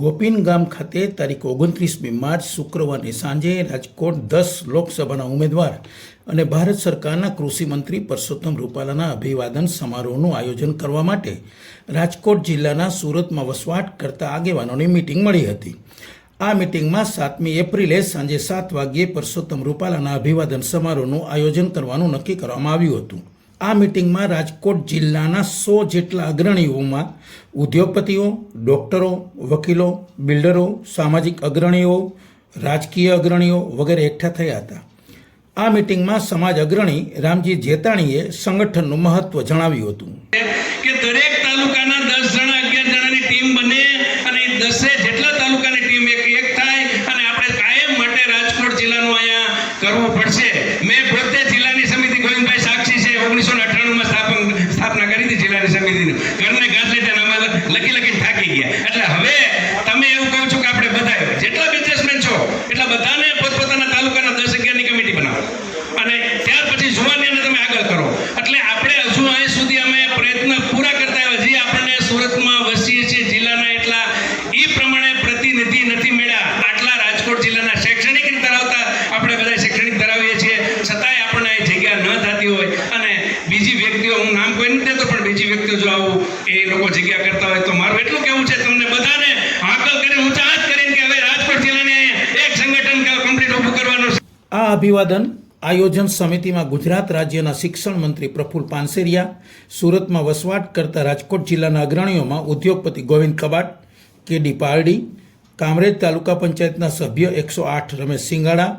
ગોપીન ગામ ખાતે તારીખ ઓગણત્રીસમી માર્ચ શુક્રવારની સાંજે રાજકોટ દસ લોકસભાના ઉમેદવાર અને ભારત સરકારના કૃષિ મંત્રી પરસોત્તમ રૂપાલાના અભિવાદન સમારોહનું આયોજન કરવા માટે રાજકોટ જિલ્લાના સુરતમાં વસવાટ કરતા આગેવાનોની મિટિંગ મળી હતી. આ મિટિંગમાં સાતમી એપ્રિલે સાંજે સાત વાગ્યે પરસોત્તમ રૂપાલાના અભિવાદન સમારોહનું આયોજન કરવાનું નક્કી કરવામાં આવ્યું હતું. આ મિટિંગમાં રાજકોટ જિલ્લાના સો જેટલા અગ્રણીઓમાં ઉદ્યોગપતિઓ, ડૉક્ટરો, વકીલો, બિલ્ડરો, સામાજિક અગ્રણીઓ, રાજકીય અગ્રણીઓ વગેરે એકઠા થયા હતા. આ મિટિંગમાં સમાજ અગ્રણી રામજી જેતાણીએ સંગઠનનું મહત્વ જણાવ્યું હતું. કે દરેક તાલુકાના દસ જણા અગિયાર જણાની ટીમ બને અને એ દસે જેટલા તાલુકાની ટીમ એક એક થાય અને આપણે કાયમ માટે રાજકોટ જિલ્લાનું અહીંયા કરવું પડશે મેં પોતે જિલ્લાની સમિતિ ગોવિંદભાઈ સાક્ષી છે ઓગણીસો ને અઠ્ઠાણુંમાં સ્થાપન સ્થાપના કરી હતી જિલ્લાની સમિતિની ઘરને ગાંઠ લીધા અને અમે લખી લખીને થાકી ગયા એટલે હવે તમે એવું કહો છો કે આપણે બધા જેટલા બિઝનેસમેન છો, એટલા બધાને પોતપોતાના તાલુકાના દસ અગિયારની કમિટી બનાવો. અને ત્યાર પછી જુવાનીને તમે આગળ કરો. એટલે આપણે હજુ અહીં સુધી અમે પ્રયત્ન પૂરા કરતા આવ્યા. જે આપણને સુરતમાં વસીએ છીએ, જિલ્લાના એટલા એ પ્રમાણે પ્રતિનિધિ નથી મળ્યા આટલા રાજકોટ જિલ્લાના શૈક્ષણિક ધરાવતા આપણે બધા શૈક્ષણિક ધરાવીએ છીએ છતાંય આપણને અહીં જગ્યા ન થતી હોય અને બીજી વ્યક્તિઓ, હું નામ કોઈ નથી દેતો, પણ બીજી વ્યક્તિઓ જો આવું એ લોકો જગ્યા કરતા હોય તો મારું એટલું કેવું છે, તમને બધાને હાકલ કરી ઊંચા હાથ કરીને કે હવે રાજકોટ જિલ્લાને એક સંગઠન કમ્પ્લીટ ઊભું કરવાનું આ અભિવાદન આયોજન સમિતિમાં ગુજરાત રાજ્યના શિક્ષણ મંત્રી પ્રફુલ પાનસેરિયા, સુરતમાં વસવાટ કરતા રાજકોટ જિલ્લાના અગ્રણીઓમાં ઉદ્યોગપતિ ગોવિંદ કબાટ, કેડી પારડી, કામરેજ તાલુકા પંચાયતના સભ્ય એકસો આઠ રમેશ સિંગાડા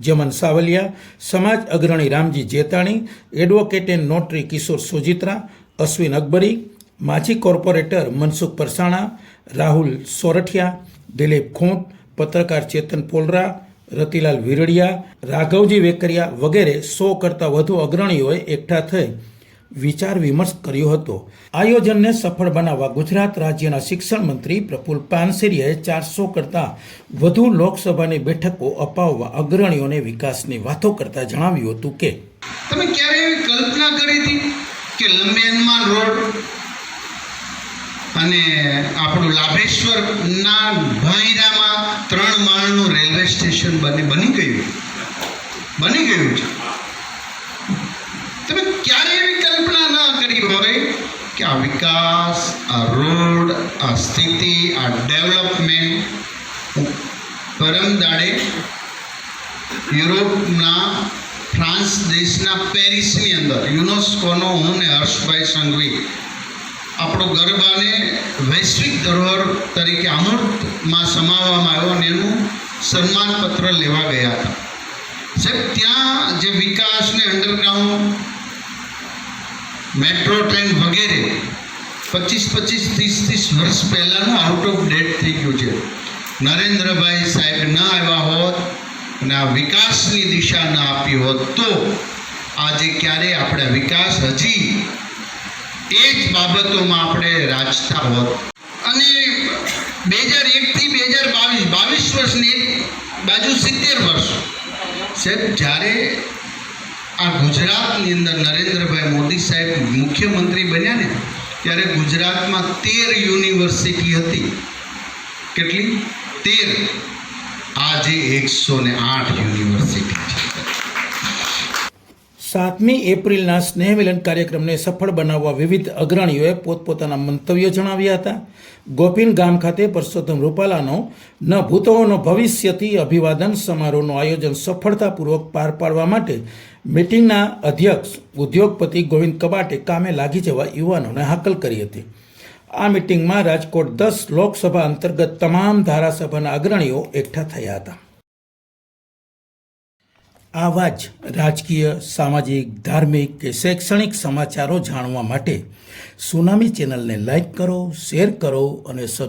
જમન સાવલિયા, સમાજ અગ્રણી Ramji Jetani, advocate and notary Kishor Sojitra, Ashwin Akbari, માજી કોર્પોરેટર મનસુખ પરસાણા, રાહુલ સોરઠિયા, દિલીપ ખોંટ, પત્રકાર ચેતન પોલરા, રતિલાલ વિરડિયા, રાઘવજી વેકરિયા વગેરે સો કરતાં વધુ અગ્રણીઓએ એકઠા થઈ વિચાર વિમર્શ કર્યો હતો. આયોજનને સફળ બનાવવા ગુજરાત રાજ્યના શિક્ષણ મંત્રી પ્રફુલ પાનસેરિયાએ ચારસો કરતાં વધુ લોકસભાની બેઠકો અપાવવા અગ્રણીઓને વિકાસની વાતો કરતા જણાવ્યું હતું કે, તમે ક્યારે એવી કલ્પના કરી હતી કે લંબેનમાં રોડ અને આપણું લાભેશ્વરના ભાઈરામાં ત્રણ માળનું રેલવે સ્ટેશન બની બની ગયું? બની ગયું છે તમે ક્યારે એવી કલ્પના ન કરી હોય કે આ વિકાસ, આ રોડ, આ સ્થિતિ, આ ડેવલપમેન્ટ પરમ દાડે યુરોપના, ફ્રાન્સ દેશના પેરિસની અંદર, યુનેસ્કોનો હું ને હર્ષભાઈ સંઘવી, આપણો ગરબાને વૈશ્વિક ધરોહર તરીકે અમૂર્તમાં સમાવવામાં આવ્યો અને એનું સન્માનપત્ર લેવા ગયા હતા. સાહેબ, ત્યાં જે વિકાસને અંડરગ્રાઉન્ડ મેટ્રો ટ્રેન વગેરે પચીસ પચીસ ત્રીસ ત્રીસ વર્ષ પહેલાંનું આઉટ ઓફ ડેટ થઈ ગયું છે. નરેન્દ્રભાઈ સાહેબ ન આવ્યા હોત અને આ વિકાસની દિશા ન આપી હોત તો આજે ક્યારે આપણે વિકાસ હજી એ જ બાબતોમાં આપણે રાજતા હોત. અને બે હજાર એકથી બે હજાર બાવીસ બાવીસ વર્ષની બાજુ સિત્તેર વર્ષ. સાહેબ, જ્યારે આ ગુજરાતની અંદર નરેન્દ્રભાઈ મોદી સાહેબ મુખ્યમંત્રી બન્યા ને, ત્યારે ગુજરાતમાં તેર યુનિવર્સિટી હતી. કેટલી? તેર. આજે એકસો ને આઠ યુનિવર્સિટી છે. સાતમી એપ્રિલના સ્નેહમિલન કાર્યક્રમને સફળ બનાવવા વિવિધ અગ્રણીઓએ પોતપોતાના મંતવ્યો જણાવ્યા હતા. ગોપીન ગામ ખાતે પરસોત્તમ રૂપાલાનો ન ભૂતોનો ભવિષ્યથી અભિવાદન સમારોહનું આયોજન સફળતાપૂર્વક પાર પાડવા માટે મિટિંગના અધ્યક્ષ ઉદ્યોગપતિ ગોવિંદ કબાટે કામે લાગી જવા યુવાનોને હાકલ કરી હતી. આ મિટિંગમાં રાજકોટ દસ લોકસભા અંતર્ગત તમામ ધારાસભાના અગ્રણીઓ એકઠા થયા હતા. આવા જ રાજકીય, સામાજિક, ધાર્મિક કે શૈક્ષણિક સમાચારો જાણવા માટે સુનામી ચેનલને લાઈક કરો શેર કરો અને સબ